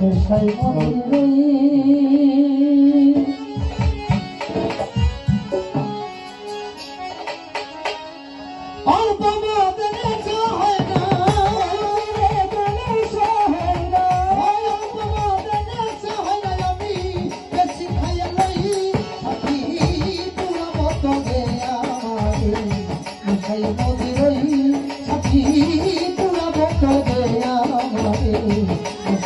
নেশাই মরে অল্প মদে নেশা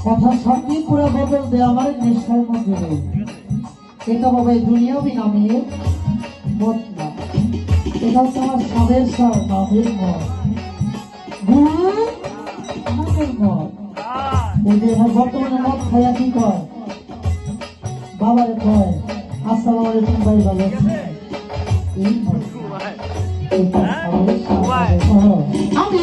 কথা সবই পুরো বদল দে আমার নেশার মধ্যে এটা বাবা এই দুনিয়াবি নামে মত এটা হচ্ছে আমার সাবের সার নামের মত গুরু নামের মত এই যে বর্তমানে মদ খাইয়া কি কয়? বাবারে কয় আলাইকুম ভাই, ভালো এই মত। মত। আমি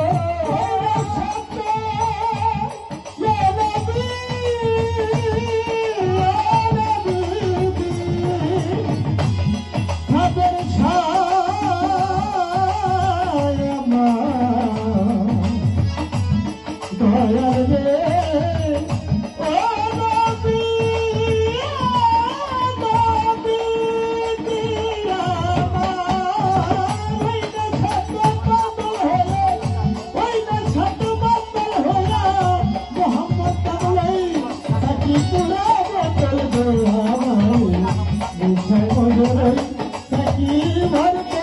भरते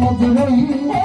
মধ্যে রই Thank you.